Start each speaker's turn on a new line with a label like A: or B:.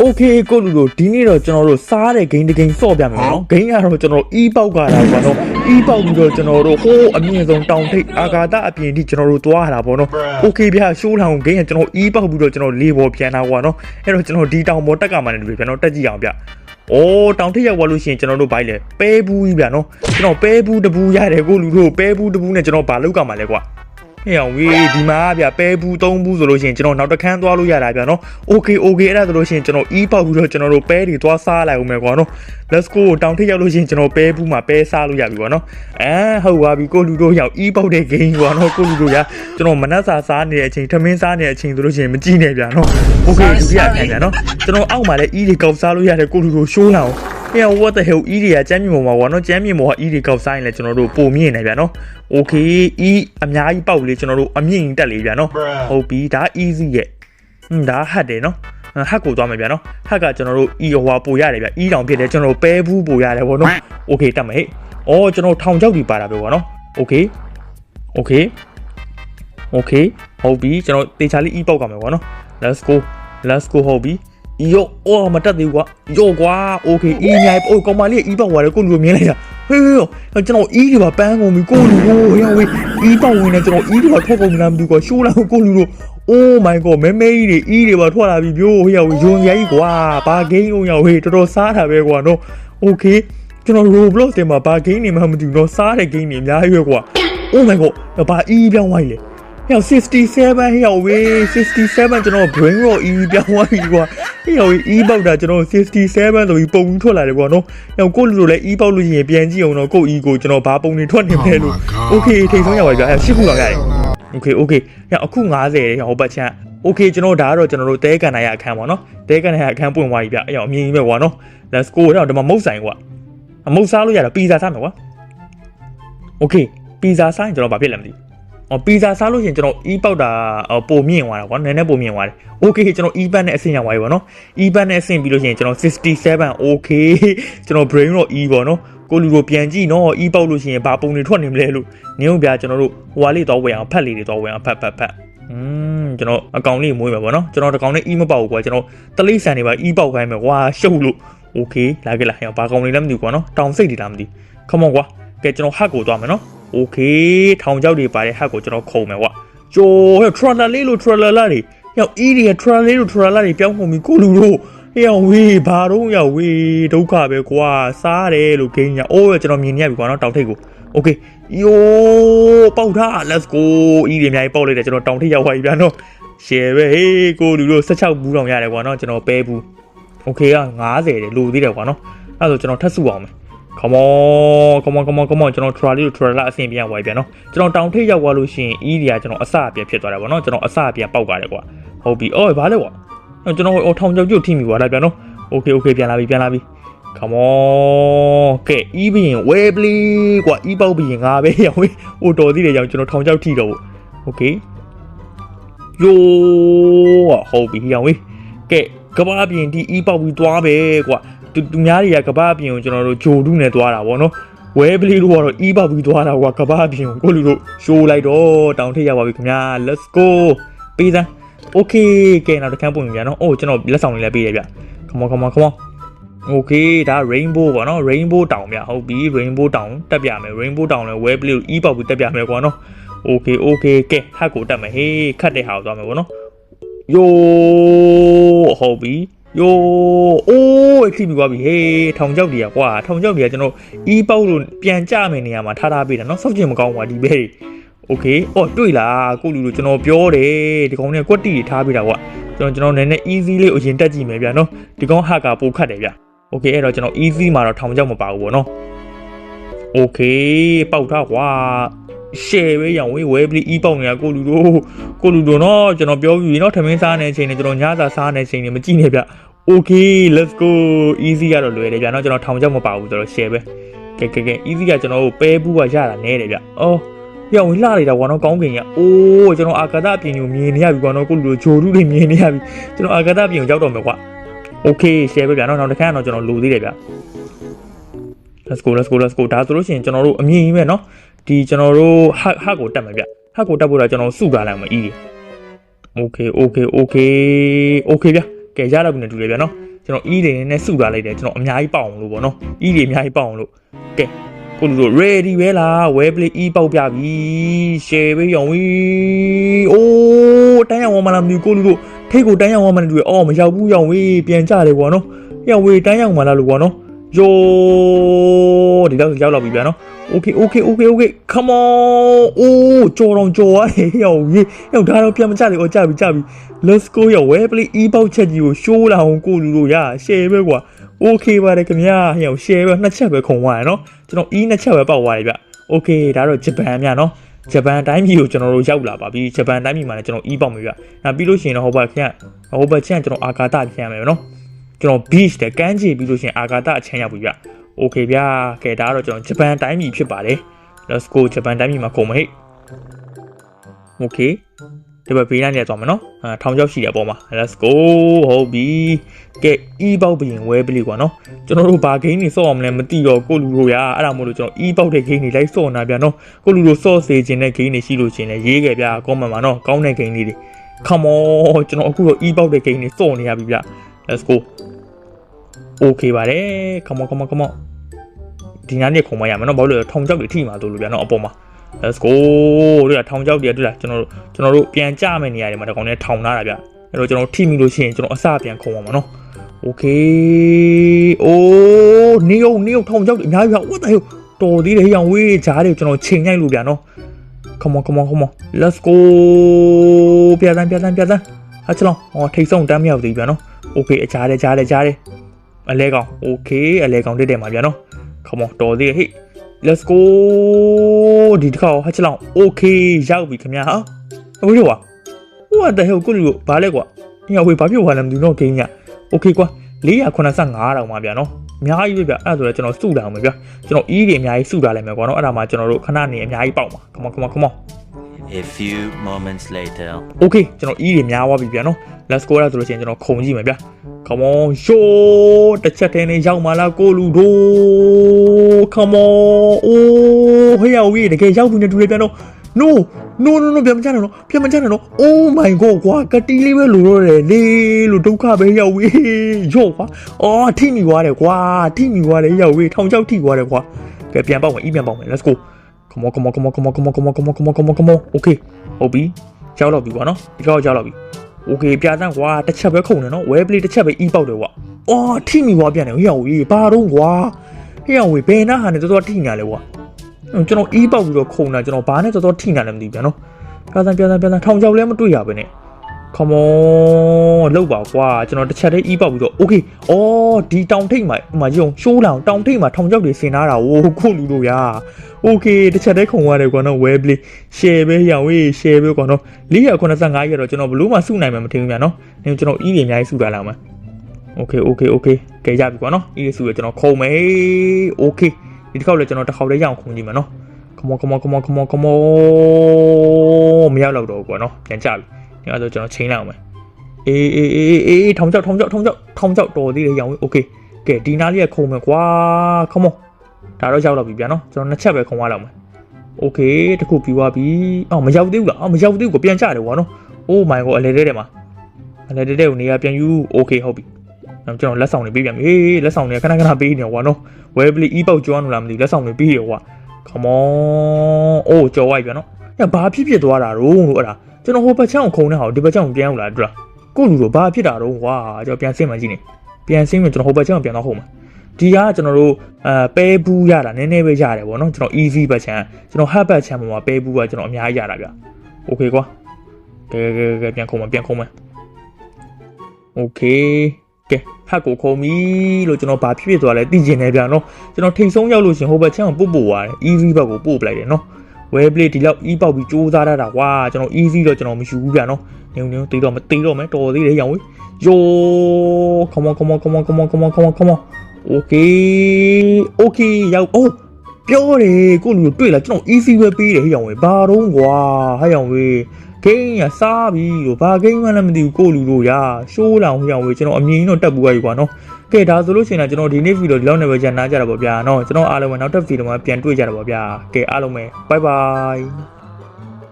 A: โอเคကိုလူတို့ဒီနေ့တော့ကျွန်တော်တို့စားတဲ့ဂိမ်းတစ်ဂိမ်းစော့ပြမယ်နော်ဂိမ်းကတော့ကျွန်တော်အီးပေါက်ကလာပေါ့နော်အီးပေါက်ပြီးတော့ကျွန်တော်တို့ဟိုးအမြင့်ဆုံးတောင်ထိပ်အာကာသအပြင်ထိကျွန်တော်တို့သွားရတာပေါ့နော်โอเคဗျာရှိုးလောင်ဂိမ်းကကျွန်တော်အီးပေါက်ပြီးတော့ကျွန်တော်လေပေါ်ပြန်တာပေါ့နော်အဲ့တော့ကျွန်တော်ဒီတောင်ပေါ်တက်ကမှလည်းတူပြီဗျာနော်တက်ကြည့်အောင်ဗျ။အိုးတောင်ထိပ်ရောက်သွားလို့ရှိရင်ကျွန်တော်တို့ဘိုက်လေပဲဘူးကြီးဗျာနော်ကျွန်တော်ပဲဘူးတဘူးရတယ်ကိုလူတို့ပဲဘူးတဘူးနဲ့ကျွန်တော်ဘာလုပ်ကမှာလဲကွာ ဟေ့အောင်ဝေးဒီမှာဗျပဲဘူးသုံးဘူးဆိုလို့ရှိရင်ကျွန်တော်နောက်တစ်ခန်းသွားလို့ရတာဗျနော်။ Okay okay အဲ့ဒါဆိုလို့ရှိရင်ကျွန်တော်အီးပေါက်ပြီးတော့ကျွန်တော်တို့ပဲတွေသွားစားလိုက်ဦးမယ်ကွာနော်။ Let's go တောင်ထိပ်ရောက်လို့ရှိရင်ကျွန်တော်ပဲဘူးမှာပဲစားလို့ရပြီကွာနော်။အဲဟုတ်ပါပြီကိုလူတို့ရောက်အီးပေါက်တဲ့ဂိမ်းကွာနော်ကိုလူတို့ရကျွန်တော်မနက်စာစားနေတဲ့အချိန်ထမင်းစားနေတဲ့အချိန်ဆိုလို့ရှိရင်မကြည့်နဲ့ဗျနော်။ Okay ဒုတိယအခန်းဗျနော်။ကျွန်တော်အောက်မှာလည်းအီးတွေကောက်စားလို့ရတယ်ကိုလူတို့ရှိုးလာအောင်။ ဟဲ့ what the hell အီးတွေကကျမ်းမြေပေါ်မှာကွာနော်ကျမ်းမြေပေါ်ကအီးတွေကောက်ဆိုင်လဲကျွန်တော်တို့ပုံမြင့်နေဗျာနော် okay အီးအများကြီးပေါက်လေကျွန်တော်တို့အမြင့်တက်လေဗျာနော်ဟုတ်ပြီဒါ easy ရဲ့ဟွန်းဒါဟတ်တယ်နော်ဟတ်ကိုသွားမယ်ဗျာနော်ဟတ်ကကျွန်တော်တို့အီဟွာပိုရတယ်ဗျာအီးတောင်ဖြစ်တယ်ကျွန်တော်တို့ပဲဘူးပိုရတယ်ဗောနော် okay တက်မယ်ဟဲ့အော်ကျွန်တော်ထောင်ချောက်ဒီပါတာပဲကွာနော် okay okay okay ဟုတ်ပြီကျွန်တော်တေချာလေးအီးပေါက်ကမယ်ကွာနော် let's go let's go ဟုတ်ပြီ ယောအော်မတက်သေးဘူးကွာယောကွာโอเคအီးမြိုင်အိုကောင်မလေးအီးပေါက်သွားတယ်ကိုလူမြင်လိုက်တာဟေးကျွန်တော်အီးတွေပါပန်းကုန်ပြီကိုလူကိုဟဲ့ဝေးအီးပေါက်ဝင်နေကျွန်တော်အီးတွေပါထွက်ကုန်ပြီလားမသိဘူးကွာရှိုးလာကိုလူတို့ Oh my god မဲမဲကြီးတွေအီးတွေပါထွက်လာပြီပြိုးဟေ့ရဝေးယွန်ကြီးကွာဘာဂိမ်းအောင်ရဝေးတော်တော်စားတာပဲကွာနော်โอเคကျွန်တော် Roblox ထဲမှာဘာဂိမ်းနေမှမသိဘူးနော်စားတဲ့ဂိမ်းတွေအများကြီးပဲကွာ Oh my god ဘာအီးပြောင်းသွားပြီလေ ဟဲ့67ဟဲ့ဝေး67ကျွန်တော် brain roll e ပြောင်းသွားပြီကွာဟဲ့ဝေး e ပေါက်တာကျွန်တော်67ဆိုပြီးပုံပြီးထွက်လာတယ်ကွာနော်ဟဲ့ကိုလူလိုလဲ e ပေါက်လို့ရှိရင်ပြန်ကြည့်အောင်တော့ကို e ကိုကျွန်တော်ဘာပုံတွေထွက်နေမလဲလို့ okay ထိတ်ဆုံးရပါပြီဗျဟဲ့ရှစ်ခုလောက်ရတယ် okay okay ဟဲ့အခု90တဲ့ဟောပတ်ချမ်း okay ကျွန်တော်ဒါကတော့ကျွန်တော်တို့တဲကန်နိုင်ရအခန်းပါနော်တဲကန်နိုင်ရအခန်းပွင့်သွားပြီဗျအဲ့အောင်အမြင်ကြီးပဲကွာနော် let's go တော့ဒီမှာမုတ်ဆိုင်ကွာမုတ်စားလို့ရတာပီဇာစားမယ်ကွာ okay ပီဇာစားရင်ကျွန်တော်ဘာဖြစ်လဲမသိဘူး အော်ပီဇာစားလို့ရှိရင်ကျွန်တော် e ပေါက်တာပုံမြင့်သွားတာကွာနည်းနည်းပုံမြင့်သွားတယ် okay ကျွန်တော် e ဘတ်နဲ့အဆင့်ရောက်သွားပြီပေါ့နော် e ဘတ်နဲ့အဆင့်ပြီးလို့ရှိရင်ကျွန်တော်67 okay ကျွန်တော် brain တော့ e ပေါ့နော်ကိုလူတို့ပြန်ကြည့်နော် e ပေါက်လို့ရှိရင်ဘာပုံတွေထွက်နေမလဲလို့နင်းတို့ပြကျွန်တော်တို့ဟွာလေးတော့ဝယ်အောင်ဖတ်လေးတွေတော့ဝယ်အောင်ဖတ်ဖတ်ဖတ်อืมကျွန်တော်အကောင်လေးမွေးမှာပေါ့နော်ကျွန်တော်တကောင်နဲ့ e မပေါက်ဘူးကွာကျွန်တော်တလိဆန်တွေပါ e ပေါက်ခိုင်းမယ်ဟွာရှုပ်လို့ okay လာခဲ့လားဟဲ့ဘာကောင်လေးလည်းမသိဘူးကွာနော်တောင်စိတ်တွေလားမသိ come on ကွာကဲကျွန်တော်ဟတ်ကိုသွားမယ်နော် โอเคထောင်ချောက်တွေပါတဲ့ဟတ်ကိုကျွန်တော်ခုံမယ်ကွာကြိုးဟဲ့ထရလာလေးလို့ထရလာလာတွေရောက်အီးတွေကထရလာလေးလို့ထရလာတွေပြောင်းကုန်ပြီကိုလူတို့ဟဲ့အောင်ဝေးဘာတော့ရောက်ဝေးဒုက္ခပဲကွာစားတယ်လို့ဂိမ်းညာအိုးကျွန်တော်မြင်နေရပြီကွာနော်တောင်ထိပ်ကိုโอเคယိုးပေါက်ထား let's go အီးတွေအများကြီးပေါက်လိုက်တယ်ကျွန်တော်တောင်ထိပ်ရောက်သွားပြီဗျာနော် share ပဲဟေးကိုလူတို့16ဘူးတောင်ရတယ်ကွာနော်ကျွန်တော်ပဲဘူးโอเคက90တယ်လိုသေးတယ်ကွာနော်အဲ့ဒါဆိုကျွန်တော်ထပ်စုအောင်မယ် come on come on come on come on ကျွန်တော် try လေးကို try လာအဆင်ပြန်ဝိုင်းပြန်နော်ကျွန်တော်တောင်ထိပ်ရောက်သွားလို့ရှိရင် e တွေကကျွန်တော်အစအပြန်ဖြစ်သွားတယ်ပေါ့နော်ကျွန်တော်အစအပြန်ပေါက်သွားတယ်ကွာဟုတ်ပြီအော်ဘာလဲကွာကျွန်တော်ဟိုထောင်ကြောက်ကျွတ်ထိမိသွားတာပြန်နော် okay okay ပြန်လာပြီပြန်လာပြီ come on ကဲ e ဘရင် way please ကွာ e ပေါက်ဘရင်ငါပဲရောဟိုတော်သေးတယ်ကြောင့်ကျွန်တော်ထောင်ကြောက်ထိတော့ okay ယိုးဟုတ်ပြီရောင်ဝေးကဲကဘာပြင်ဒီ e ပေါက်ပြီးသွားပဲကွာ သူသူများတွေကကဘာအပြင်ကိုကျွန်တော်တို့ဂျိုဒုနဲ့သွားတာဗောနော်ဝဲပလီတို့ကတော့အီးပေါက်ပြီးသွားတာကွာကဘာအပြင်ကိုကိုလူတို့ရှိုးလိုက်တော့တောင်ထိပ်ရောက်ပါပြီခင်ဗျာ let's go ပေးစမ်း okay ကဲနောက်တစ်ခန်းပုံပြန်နော်အိုးကျွန်တော်လက်ဆောင်လေးလည်းပေးရဗျ come on come on come on okay ဒါ rainbow ပေါ့နော် rainbow တောင်ဗျဟုတ်ပြီ rainbow တောင်တက်ပြမယ် rainbow တောင်လည်းဝဲပလီကိုအီးပေါက်ပြီးတက်ပြမယ်ကွာနော် okay okay ကဲဟတ်ကိုတက်မယ်ဟေးခတ်တဲ့ဟာကိုသွားမယ်ဗောနော်ယိုးဟုတ်ပြီ ယိုးအိုးထိပြီးသွားပြီဟေးထောင်ချောက်တွေကကွာထောင်ချောက်တွေကကျွန်တော်အီးပေါက်လို့ပြန်ကြမယ်နေရာမှာထားထားပေးတာเนาะစောက်ချင်မကောင်းပါဒီဘဲတွေโอเคအော်တွေ့လားကိုလူလူကျွန်တော်ပြောတယ်ဒီကောင်เนี่ยကွက်တီတွေထားပေးတာကွာကျွန်တော်ကျွန်တော်နည်းနည်း easy လေးကိုအရင်တက်ကြည့်မယ်ဗျာเนาะဒီကောင်ဟာကပိုခတ်တယ်ဗျโอเคအဲ့တော့ကျွန်တော် easy မှာတော့ထောင်ချောက်မပါဘူးပေါ့เนาะโอเคပေါက်ထားကွာ share ပဲရောင်ဝေးဝဲပြီး e ပေါက်နေတာကိုလူတို့ကိုလူတို့เนาะကျွန်တော်ပြောပြီးเนาะထမင်းစားနေတဲ့အချိန်နဲ့ကျွန်တော်ညစာစားနေတဲ့အချိန်နဲ့မကြည့်နဲ့ဗျ okay let's go easy ကတော့လွယ်တယ်ဗျာเนาะကျွန်တော်ထောင်ချောက်မပါဘူးဆိုတော့ share ပဲကဲကဲကဲ easy ကကျွန်တော်တို့ပဲဘူးကရတာနဲတယ်ဗျအော်ပြောင်းဝင်လှလိုက်တာကွာနော်ကောင်းကင်ကအိုးကျွန်တော်အာကာသအပြင်ကိုမြင်နေရပြီကွာနော်ကိုလူတို့ဂျိုရုတွေမြင်နေရပြီကျွန်တော်အာကာသအပြင်ကိုရောက်တော့မယ်ကွာ okay share ပဲဗျာနော်နောက်တစ်ခါကတော့ကျွန်တော်လိုသေးတယ်ဗျ let's go let's go let's go ဒါဆိုလို့ရှိရင်ကျွန်တော်တို့အမြင်ကြီးပဲเนาะဒီကျွန်တော်တို့ဟတ်ဟတ်ကိုတက်မယ်ဗျဟတ်ကိုတက်ဖို့တော့ကျွန်တော်စုထားလိုက်မှာအီးကြီး okay okay okay okay ဗျ ကဲရတော့ပြီနဲ့တူတယ်ဗျာနော်ကျွန်တော် E တွေနဲ့စုထားလိုက်တယ်ကျွန်တော်အများကြီးပေါအောင်လို့ပေါ့နော် E တွေအများကြီးပေါအောင်လို့ကဲကိုလူတို့ ready ပဲလား web play E ပေါက်ပြပြီ share ပဲရောင်းဝီအိုးတန်းရောင်းဝမလားမသိဘူးကိုလူတို့ထိတ်ကိုတန်းရောင်းဝမလားတူရအော်မရောက်ဘူးရောင်းဝီပြန်ကြတယ်ပေါ့နော်ရောင်းဝီတန်းရောင်းမလားလို့ပေါ့နော် ယိုဒီတော့ရောက်လာပြီဗျာနော် Okay okay okay okay come on အိုးကြော်တော့ကြော်ရတယ်ဟေ့ရောက်ရေရောက်ဒါတော့ပြန်မကြလေအော်ကြပြီကြပြီ let's go ရောက် web play e ပေါက်ချက်ကြီးကို show လာအောင်ကိုလူတို့ရ share ပဲကွာ okay ပါတယ်ခင်ဗျာဟေ့ရောက် share ပဲနှစ်ချက်ပဲခုံသွားရနော်ကျွန်တော် e နှစ်ချက်ပဲပေါက်သွားတယ်ဗျ okay ဒါတော့ဂျပန်မြနော်ဂျပန်တိုင်းပြည်ကိုကျွန်တော်တို့ရောက်လာပါပြီဂျပန်တိုင်းပြည်မှာလည်းကျွန်တော် e ပေါက်မယ်ဗျနောက်ပြီးလို့ရှိရင်တော့ဟိုဘက်ခင်ဗျဟိုဘက်ချင်းကျွန်တော်အာကာသပြန်ရမယ်နော် ကျွန်တော် beach တဲ့ကမ်းခြေပြီးလို့ရှိရင်အာကာသအချမ်းရောက်ပြီဗျ okay ဗျာကဲဒါကတော့ကျွန်တော်ဂျပန်တိုင်းပြည်ဖြစ်ပါတယ် let's go ဂျပန်တိုင်းပြည်မှာကုန်မဟိ okay ဒီဘက်ဘေးနားနေသွားမယ်နော်အာထောင်ချောက်ရှိတယ်အပေါ်မှာ let's go ဟုတ်ပြီကဲ e ပေါက်ပြင်ဝဲပလိကွာနော်ကျွန်တော်တို့ဘာဂိမ်းတွေစော့အောင်မလဲမသိတော့ကိုလူတို့ရအဲ့ဒါမို့လို့ကျွန်တော် e ပေါက်တဲ့ဂိမ်းတွေလိုက်စော့နာပြန်နော်ကိုလူတို့စော့စေခြင်းတဲ့ဂိမ်းတွေရှိလို့ချင်းလဲရေးခဲ့ဗျာ comment မှာနော်ကောင်းတဲ့ဂိမ်းလေးတွေ come on ကျွန်တော်အခုတော့ e ပေါက်တဲ့ဂိမ်းတွေစော့နေရပြီဗျ let's go okay ပါတယ် come on come on come on ဒီနားနေခုံမရမယ်နော်ဘာလို့လဲထောင်ချောက်တွေထိမှာတို့လို့ဗျာနော်အပေါ်မှာ let's go တို့ကထောင်ချောက်တွေတို့လားကျွန်တော်တို့ကျွန်တော်တို့ပြန်ကြမယ့်နေရာတွေမှာတကောင်နဲ့ထောင်ထားတာဗျအဲ့တော့ကျွန်တော်ထိမိလို့ရှိရင်ကျွန်တော်အစပြန်ခုံပါမှာနော် okay အိုးနေုံနေုံထောင်ချောက်တွေအများကြီးဗျ what the hell တော်သေးတယ်ဟိအောင်ဝေးဂျားတွေကျွန်တော်ချိန်ညိုက်လို့ဗျာနော် come on come on come on let's go ပြတန်းပြတန်းပြတန်းဟာချလောင်းဟောထိတ်ဆုံးတမ်းမရောက်သေးဗျာနော် okay အကြားတယ်ကြားတယ်ကြားတယ် အလဲကောင် okay အလဲကောင်တက်တယ်မှာဗျာနော် come on တော်သေးတယ်ဟေ့ let's go ဒီတစ်ခါဟာချလောင်း okay ရောက်ပြီခင်ဗျာဟာအခုရော what the hell ကိုလူဘာလဲကွာညဝေးဘာဖြစ်သွားလဲမသိဘူးနော်ဂိမ်းက okay ကွာ485တောင်ပါဗျာနော်အများကြီးပဲဗျအဲ့ဒါဆိုတော့ကျွန်တော်စုတာအောင်ပဲဗျကျွန်တော် e တွေအများကြီးစုတာလိုက်မယ်ကွာနော်အဲ့ဒါမှကျွန်တော်တို့ခဏနေအများကြီးပေါက်မှာ come on come on come on
B: A few moments later.
A: okay ကျွန်တော် e တွေများသွားပြီဗျာနော် let's go အဲ့ဒါဆိုလို့ရှိရင်ကျွန်တော်ခုံကြည့်မယ်ဗျ come on show တစ်ချက်တည်းနဲ့ရောက်มาလားကိုလူတို့ come on အိုးဟေးရောက်ပြီတကယ်ရောက်ပြီနဲ့တူတယ်ဗျာနော် no no no no ပြန်မချနဲ့နော်ပြန်မချနဲ့နော် oh my god ကွာကတိလေးပဲလိုတော့တယ်လေလို့ဒုက္ခပဲရောက်ပြီရော့ကွာအော်ထိမိသွားတယ်ကွာထိမိသွားတယ်ရောက်ပြီထောင်ချောက်ထိသွားတယ်ကွာကဲပြန်ပေါက်မယ် e ပြန်ပေါက်မယ် let's go come on come on come on come on come on come on come on come on come on come on okay ဟုတ်ပြီရောက်တော့ပြီကွာနော်ဒီတော့ရောက်တော့ပြီ okay ပြတန်းကွာတစ်ချက်ပဲခုံတယ်နော် web play တစ်ချက်ပဲ e ပေါက်တယ်ကွာအော်ထိမိသွားပြန်တယ်ဟိရောက်ပြီဘာတော့ကွာဟိရောက်ပြီဘယ်နာဟာနေတော်တော်ထိနေလဲကွာကျွန်တော် e ပေါက်ပြီးတော့ခုံတာကျွန်တော်ဘာနဲ့တော်တော်ထိနေလဲမသိဘူးဗျာနော်ပြသန်ပြသန်ပြသန်ထောင်ချောက်လည်းမတွေ့ရပဲနဲ့ come on လောက်ပါကွာကျွန်တော်တစ်ချက်တည်း e ပေါက်ပြီးတော့ okay အော်ဒီတောင်ထိတ်မှာဟိုမှာကြုံရှိုးလောင်တောင်ထိတ်မှာထောင်ချောက်တွေဆင်ထားတာဟိုခုလူတို့ရာ okay တစ်ချက်တည်းခုံရတယ်ကွာနော် web play share ပဲရောင်ဝေး share ပဲကွာနော်485ရက်တော့ကျွန်တော်ဘလို့မှစုနိုင်မှာမထင်ဘူးဗျာနော်နေကျွန်တော် e တွေအများကြီးစုထားလာမှာ okay okay okay ကဲရပြီကွာနော် e တွေစုရကျွန်တော်ခုံမယ် okay ဒီတစ်ခေါက်လည်းကျွန်တော်တစ်ခေါက်လေးရအောင်ခုံကြည့်မယ်နော် come on come on come on come on come on မရောက်တော့တော့ကွာနော်ပြန်ကြပြီဒီ အဲ့ဒါဆိုကျွန်တော်ချိန်လိုက်အောင်မယ်အေးအေးအေးအေးထောင်ချောက်ထောင်ချောက်ထောင်ချောက်ထောင်ချောက်တော်သေးတယ်ရောင်โอเคကဲဒီနားလေးကခုံမယ်ကွာ come on ဒါတော့ရောက်တော့ပြီဗျာနော်ကျွန်တော်နှစ်ချက်ပဲခုံသွားလောက်မယ်โอเคတခုပြီးသွားပြီအော်မရောက်သေးဘူးလားအော်မရောက်သေးဘူးကိုပြန်ကြတယ်ကွာနော် oh my god အလဲတဲတယ်မှာအလဲတဲတဲ့ကိုနေရာပြန်ယူโอเคဟုတ်ပြီကျွန်တော်လက်ဆောင်တွေပေးပြန်ပြီဟေးလက်ဆောင်တွေခဏခဏပေးနေကွာနော် web play e ပေါက်ကျွမ်းလို့လားမသိဘူးလက်ဆောင်တွေပေးရကွာ come on အိုးကြော်ဝိုက်ပြန်နော်ညဘာဖြစ်ဖြစ်သွားတာတော့လို့အဲ့ဒါ ကျွန်တော်ဟိုဘက်ချောင်းခုံနေဟာဒီဘက်ချောင်းပြန်ရောက်လာတွေ့လားကိုလူတို့ဘာဖြစ်တာတော့ကွာကျွန်တော်ပြန်ဆင်းမှကြည့်နေပြန်ဆင်းမှကျွန်တော်ဟိုဘက်ချောင်းပြန်တော့ဟုတ်မှာဒီကကျွန်တော်တို့အဲပဲဘူးရတာနည်းနည်းပဲရတယ်ဗောနော်ကျွန်တော် easy ဘက်ချမ်းကျွန်တော် hard ဘက်ချမ်းပေါ်မှာပဲဘူးကကျွန်တော်အများကြီးရတာဗျ okay ကွာကဲကဲကဲပြန်ခုံမပြန်ခုံမ okay ကဲဟတ်ကိုခုံပြီလို့ကျွန်တော်ဘာဖြစ်ဖြစ်သွားလဲသိကျင်နေပြန်နော်ကျွန်တော်ထိတ်ဆုံးရောက်လို့ရှင်ဟိုဘက်ချမ်းကိုပို့ပို့သွားတယ် easy ဘက်ကိုပို့ပလိုက်တယ်နော် web play ဒီလောက် e ပေါက်ပြီးစူးစမ်းရတာကွာကျွန်တော် easy တော့ကျွန်တော်မယူဘူးပြန်နော်နုံနုံတေးတော့မတေးတော့မယ်တော်သေးတယ်ရောင်ဝေး yo come on come on come on come on come on come on come on okay okay ရောက်အိုးပြောတယ်ကိုလူတွေ့လာကျွန်တော် easy ပဲပေးတယ်ဟဲ့ရောင်ဝေးဘာတော့ကွာဟဲ့ရောင်ဝေးဂိမ်းရစားပြီလို့ဘာဂိမ်းမှလည်းမသိဘူးကိုလူတို့ရာရှိုးလောင်ဟောင်ဝေးကျွန်တော်အမြင်တော့တက်ပူရပြီကွာနော် ကဲဒါဆိုလို့ရှိရင်တော့ကျွန်တော်ဒီနေ့ဗီဒီယိုဒီလောက်နဲ့ပဲကြာနာကြတာပေါ့ဗျာနော်ကျွန်တော်အားလုံးပဲနောက်ထပ်ဗီဒီယိုမှာပြန်တွေ့ကြတာပေါ့ဗျာကဲအားလုံးပဲ bye bye